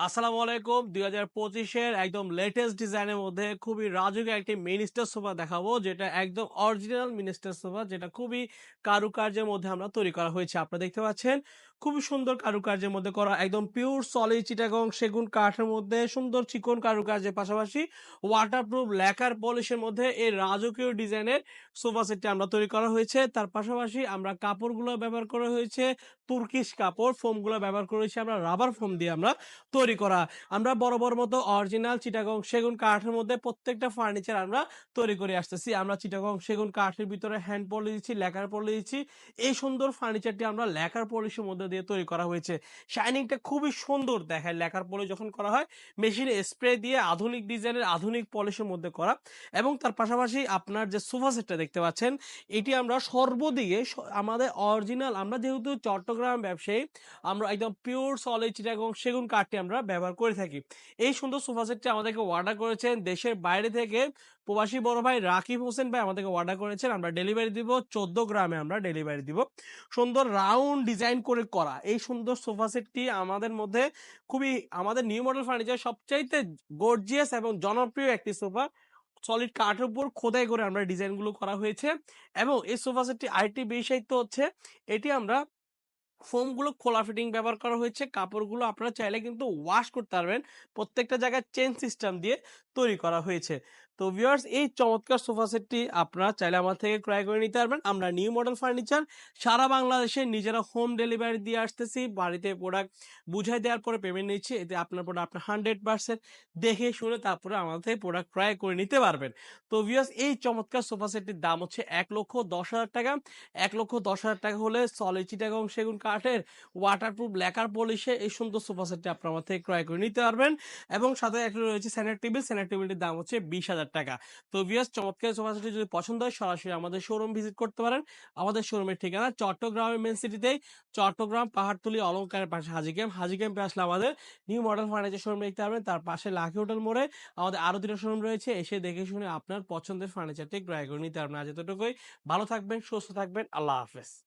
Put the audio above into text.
আসসালামু আলাইকুম। দুই হাজার পঁচিশের একদম লেটেস্ট ডিজাইনের মধ্যে খুবই রাজকীয় একটি মিনিস্টার সোফা দেখাবো, যেটা একদম অরিজিনাল মিনিস্টার সোফা যেটা খুবই কারুকার্যের মধ্যে আমরা তৈরি করা হয়েছে। আপনারা দেখতে পাচ্ছেন, খুবই সুন্দর কারুকার্যের মধ্যে করা একদম পিওর সলিড চিটাগং সেগুন কাঠের মধ্যে সুন্দর চিকন কারুকার্যের পাশাপাশি ওয়াটারপ্রুফ লেকার পলিশের মধ্যে এই রাজকীয় ডিজাইনের সোফা সেটটি আমরা তৈরি করা হয়েছে। তার পাশাপাশি আমরা কাপড়গুলো ব্যবহার করা হয়েছে তুর্কিশ কাপড় ফোমগুলো ব্যবহার করেছি আমরা, রাবার ফোম দিয়ে আমরা তৈরি করা। আমরা বড় বড় মতো অরিজিনাল চিটাগং সেগুন কাঠের মধ্যে প্রত্যেকটা ফার্নিচার আমরা তৈরি করে আসতেছি। আমরা চিটাগং সেগুন কাঠের ভিতরে হ্যান্ড পলি দিচ্ছি লেখার পলি দিচ্ছি। এই সুন্দর ফার্নিচারটি আমরা লেখার পলিশের মধ্যে দিয়ে তৈরি করা হয়েছে। শাইনিংটা খুবই সুন্দর দেখায় লেখার পলি যখন করা হয় মেশিনে স্প্রে দিয়ে আধুনিক ডিজাইনের আধুনিক পলিশের মধ্যে করা। এবং তার পাশাপাশি আপনার যে সোফা সেটটা দেখতে পাচ্ছেন, এটি আমরা সর্বদিকে আমাদের অরিজিনাল আমরা যেহেতু চট্টগ্রাম ব্যবসায়ী, আমরা একদম পিওর সলিড চিটাগং সেগুন কাঠটি আমরা ব্যবহার করে থাকি। এই সুন্দর সোফা সেটটি আমাদেরকে অর্ডার করেছেন দেশের বাইরে থেকে প্রবাসী বড় ভাই রাকিব হোসেন ভাই আমাদেরকে অর্ডার করেছেন, আমরা ডেলিভারি দিব, চোদ্দ গ্রামে আমরা ডেলিভারি দিব। সুন্দর রাউন্ড ডিজাইন করে করা। এই সুন্দর সোফা সেটটি আমাদের মধ্যে খুবই, আমাদের নিউ মডেল ফার্নিচার সবচাইতে গর্জিয়াস এবং জনপ্রিয় একটি সোফা সলিড কাঠের উপর খোদাই করে আমরা ডিজাইনগুলো করা হয়েছে এবং এই সোফা সেটটি আরেকটি বিশেষত্ব হচ্ছে, এটি আমরা ফোমগুলো খোলা ফিটিং ব্যবহার করা হয়েছে। কাপড়গুলো আপনারা চাইলে কিন্তু ওয়াশ করতে পারবেন। প্রত্যেকটা জায়গায় চেন সিস্টেম দিয়ে তৈরি করা হয়েছে। তো ভিউয়ার্স এই চমৎকার সোফা সেটটি আপনারা চাইলে আমার থেকে ক্রয় করে নিতে পারবেন। আমরা নিউ মডেল ফার্নিচার সারা বাংলাদেশে নিজেরা হোম ডেলিভারি দিয়ে আসতেছি। বাড়িতে প্রোডাক্ট বুঝাই দেওয়ার পরে পেমেন্ট নিচ্ছি। এতে আপনার প্রোডাক্ট আপনার হান্ড্রেড পার্সেন্ট দেখে শুনে তারপরে আমাদের থেকে প্রোডাক্ট ক্রয় করে নিতে পারবেন। তো ভিউয়ার্স এই চমৎকার সোফা সেটটির দাম হচ্ছে এক লক্ষ দশ হাজার টাকা। এক লক্ষ দশ হাজার টাকা হলে সলিড চিটাগং সেগুন কাঠের ওয়াটারপ্রুফ লেকার পলিশে এই সুন্দর সোফা সেটটি আপনার আমার থেকে ক্রয় করে নিতে পারবেন। এবং সাথে একটা রয়েছে স্যানার টেবিল স্যানার টেবিলটির দাম হচ্ছে বিশ হাজার টাকা। তো ভিউয়ার্স চমৎকার সোফা যদি পছন্দ হয়, সরাসরি আমাদের শোরুম ভিজিট করতে পারেন। আমাদের শোরুমের ঠিকানা চট্টগ্রামের মেন সিটিতেই চট্টগ্রাম পাহাড়তলি অলঙ্কারের পাশে হাজি ক্যাম্প হাজি ক্যাম্পে আসলে আমাদের নিউ মডেল ফার্নিচার শোরুম দেখতে পারবেন। তার পাশে লাকি হোটেল মোড়ে আমাদের আরও দুটো শোরুম রয়েছে। এসে দেখে শুনে আপনার পছন্দের ফার্নিচারটি ক্রয় করে নিতে পারবেন। আজ এতটুকুই। ভালো থাকবেন, সুস্থ থাকবেন। আল্লাহ হাফেজ।